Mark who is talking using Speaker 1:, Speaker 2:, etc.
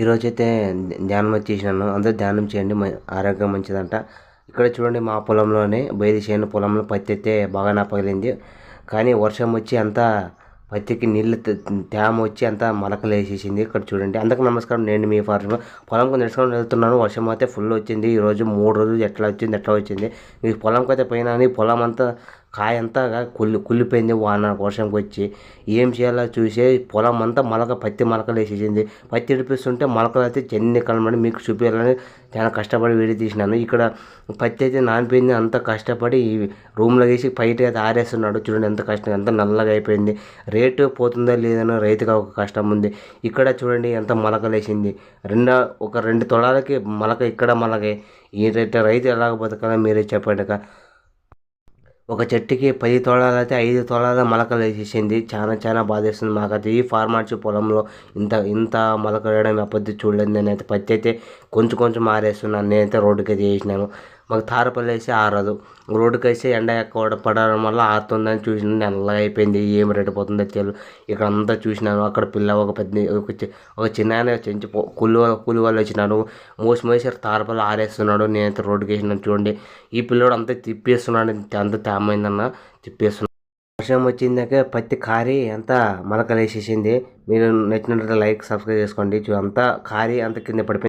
Speaker 1: ఈరోజైతే ధ్యానం వచ్చేసినాను. అందరూ ధ్యానం చేయండి ఆరోగ్యం మంచిదంట. ఇక్కడ చూడండి మా పొలంలోనే బయలు చేయని పొలంలో పత్తి అయితే బాగా పగిలింది కానీ వర్షం వచ్చి అంతా పత్తికి నీళ్ళు తేమ వచ్చి అంతా మొలకలు వేసేసింది ఇక్కడ చూడండి. అందరికి నమస్కారం. నేను మీ ఫార్మర్ పొలంకి నడుచుకొని వెళ్తున్నాను. వర్షం అయితే ఫుల్ వచ్చింది. ఈరోజు మూడు రోజులు ఎట్లా వచ్చింది ఎట్లా వచ్చింది. మీ పొలంకి అయితే పోయినా పొలం అంతా కాయంతా కుళ్ళి కుళ్ళిపోయింది వాన వర్షంకి వచ్చి. ఏం చేయాలో చూసే పొలం అంతా మొలక పత్తి మొలకలు వేసేసింది. పత్తి ఇడిపిస్తుంటే మొలకలు అయితే చెన్ని కలమని మీకు చూపించాలని చాలా కష్టపడి వీడియో తీసినాను. ఇక్కడ పత్తి అయితే నానిపోయింది. అంత కష్టపడి రూమ్లో వేసి బయట అయితే ఆరేస్తున్నాడు. చూడండి ఎంత కష్టం ఎంత నల్లగా అయిపోయింది. రేటు పోతుందో లేదనో రైతుగా ఒక కష్టం ఉంది. ఇక్కడ చూడండి ఎంత మొలకలు వేసింది. రెండు ఒక రెండు తొలాలకి మొలక ఇక్కడ మొలకే. ఈ రైతు రైతు ఎలాగ బతకాలో మీరే చెప్పండి ఒక చెట్టుకి పది తోళాలు అయితే ఐదు తోళాల మొలకలు వేసేసింది. చాలా చాలా బాధేస్తుంది మాకైతే. ఈ ఫార్మార్స్ పొలంలో ఇంత ఇంత మొలక వేయడం అప్పటి చూడలేదు నేనైతే పత్తి అయితే కొంచెం కొంచెం మారేస్తున్నాను నేనైతే రోడ్డుకి అయితే వేసినాను. మాకు తారపల్లి వేసి ఆరదు. రోడ్డుకి వేసి ఎండ ఎక్కువ పడడం వల్ల ఆరుతుందని చూసిన. నల్లగా అయిపోయింది. ఏం రేటు పోతుందో తెలియదు ఇక్కడ అంతా చూసినాను. అక్కడ పిల్ల ఒక పెద్ద ఒక చిన్న ఆయన చెంచి కూలి కూలి వాళ్ళు వచ్చినాడు మోసి మోసి తారపల్లి ఆరేస్తున్నాడు. నేనైతే రోడ్డుకి వేసినాను చూడండి. ఈ పిల్లోడు అంతా తిప్పేస్తున్నాడు. అంత తేమైందన్న తిప్పేస్తున్నాడు. వర్షం వచ్చిందాక పత్తి కారి అంతా మొలకలు వేసేసింది మీరు నచ్చినట్లయితే లైక్ సబ్స్క్రైబ్ చేసుకోండి. అంతా కారి అంత కింద పడిపోయింది.